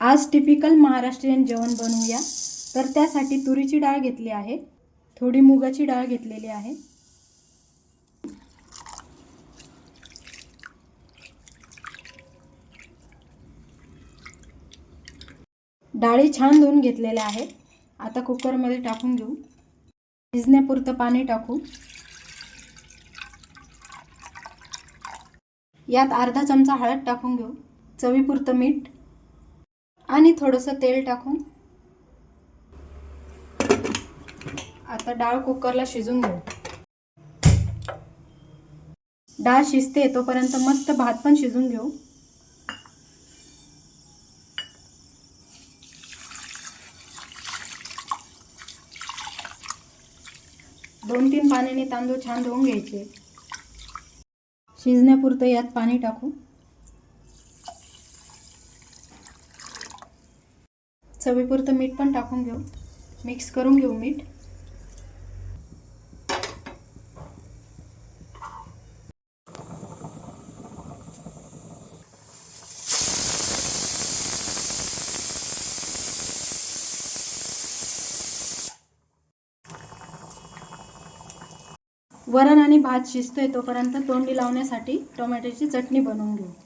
आज टिपिकल महाराष्ट्रीयन जेवण बनवूया. तर त्यासाठी तुरीची डाळ घेतली आहे. थोडी मुगाची डाळ घेतलेली आहे. डाळी छान धुवून घेतलेल्या आहेत. आता कुकरमध्ये टाकून घेऊ. शिजण्यापुरतं पाणी टाकू. यात अर्धा चमचा हळद टाकून घेऊ. चवीपुरतं मीठ. आणि थोडंसं तेल टाकून आता डाळ कुकरला शिजून घेऊ. डाळ शिजते तोपर्यंत मस्त भात पण शिजून घेऊ. दोन तीन पाण्याने तांदूळ छान धुवून घ्यायचे. शिजण्यापुरतं यात पाणी टाकू. चवीपुरतं मीठ पण टाकून घेऊ. मिक्स करून घेऊ मीठ. वरण आणि भात शिजतोय तोपर्यंत तोंडी लावण्यासाठी टोमॅटोची चटणी बनवून घेऊ.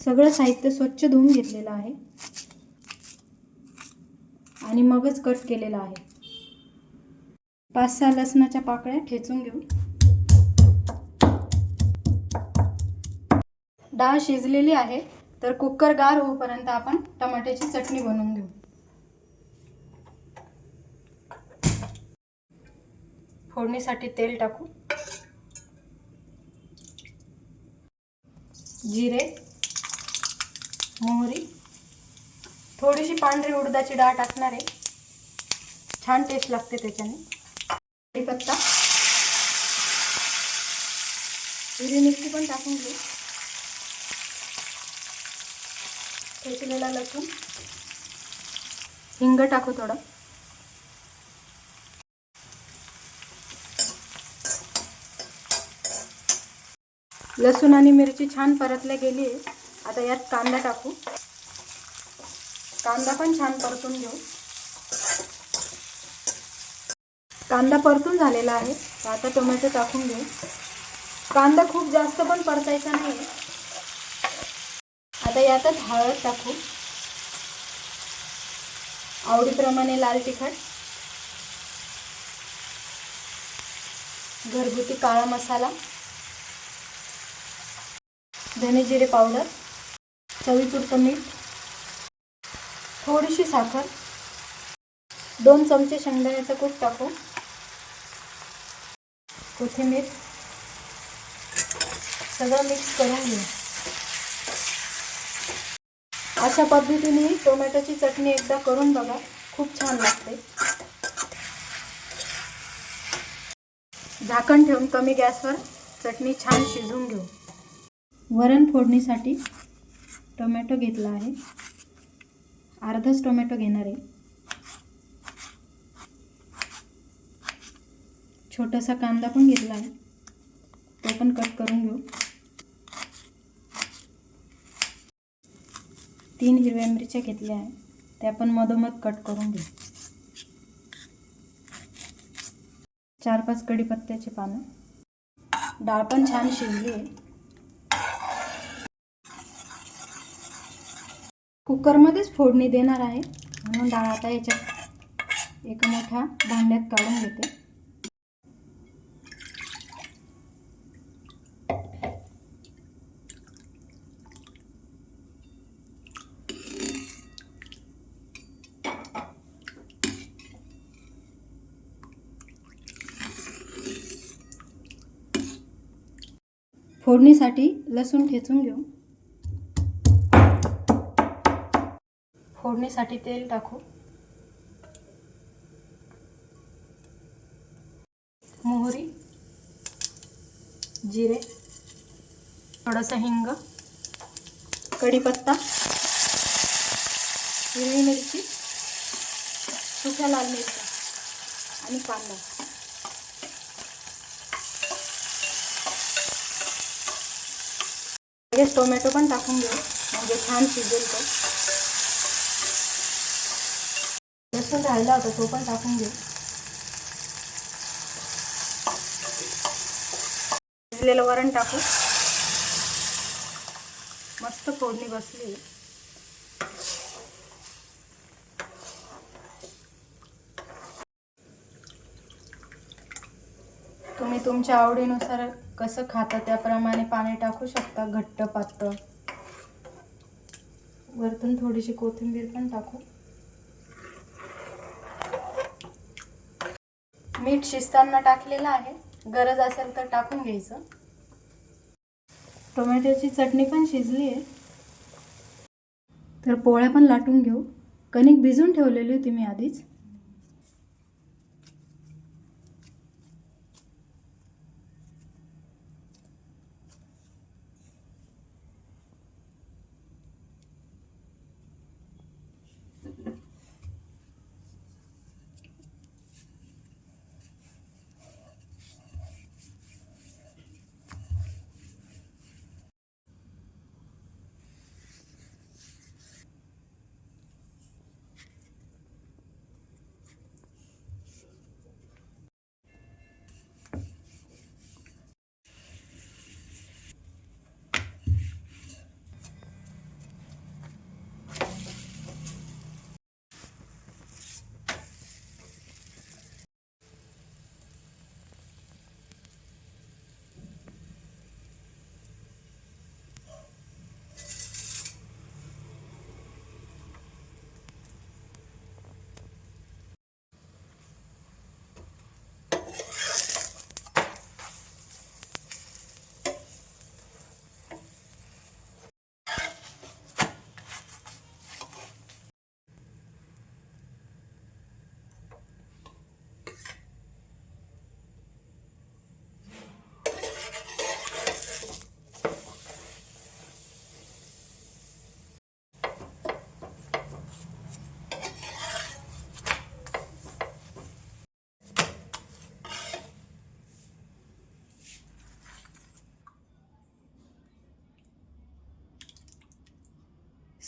सगळं साहित्य स्वच्छ धुवून घेतलेलं आहे. आणि मगच कट केलेलं आहे. पाच सहा लसणाच्या पाकळ्या ठेचून घेऊ. डाळ शिजलेली आहे तर कुकर गार होईपर्यंत आपण टमाट्याची चटणी बनवून घेऊ. फोडणीसाठी तेल टाकू. जिरे मोहरी. थोडीशी पांढरी उडदाची डाळ टाकणार आहे. छान टेस्ट लागते त्याच्याने. कढीपत्ता हिरवी मिरची पण टाकून घेऊ. ठेचलेला लसूण. हिंग टाकू थोडं. लसूण आणि मिरची छान परतल्या गेली आहे. आता यात कांदा टाकू. कांदा पण छान परतून घेऊ. कांदा परतून झालेला आहे. आता टोमॅटो टाकून घेऊ. कांदा खूप जास्त पण परतायचा नाही आता यातच हळद टाकू. आवडीप्रमाणे लाल तिखट. घरगुती काळा मसाला. धने जिरे पावडर. चवीपुरतं मीठ थोडीशी साखर दोन चमचे शेंगदाण्याचं कूट टाकू कोथिंबीर सगळं मिक्स करून घेऊ. अशा पद्धतीने टोमॅटोची चटणी एकदा करून बघा खूप छान लागते. झाकण ठेवून कमी गॅसवर चटणी छान शिजवून घेऊ. वरण फोडणीसाठी टोमॅटो घेतला आहे. अर्धाच टोमॅटो घेणार आहे. छोटासा कांदा पण घेतला आहे. तो पण कट करून घेऊ. तीन हिरव्या मिरच्या घेतल्या आहे. त्या पण मधोमध कट करून घेऊ. चार पाच कढीपत्त्याचे पानं. डाळ पण छान शिजली आहे. कुकरमध्येच फोडणी देणार आहे. म्हणून डाळ आता याच्यात एका मोठ्या भांड्यात काढून घेते. फोडणीसाठी लसूण ठेचून घेऊ. फोडणीसाठी तेल टाकू. मोहरी जिरे थोडासा हिंग कढीपत्ता हिरवी मिरची सुक्या लाल मिरच्या आणि कांदा. लगेच टोमॅटो पण टाकून घेऊ. म्हणजे छान शिजेल तो. लसूण राहिला होता तो पण टाकून घेऊ शिजलेलं वरण टाकू. मस्त फोडणी बसली. तुम्ही तुमच्या आवडीनुसार कसं खाता त्याप्रमाणे पाणी टाकू शकता घट्ट पातळ. वरतून थोडीशी कोथिंबीर पण टाकू. मीठ शिजताना टाकलेलं आहे. गरज असेल तर टाकून घ्यायचं. टोमॅटोची चटणी पण शिजली आहे. तर पोळ्या पण लाटून घेऊ. कणिक भिजून ठेवलेली होती मी आधीच.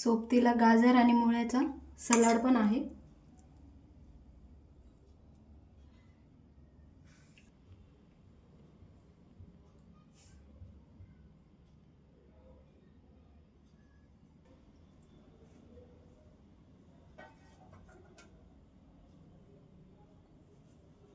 सोबतीला गाजर आणि मुळ्याचा सलाड पण आहे.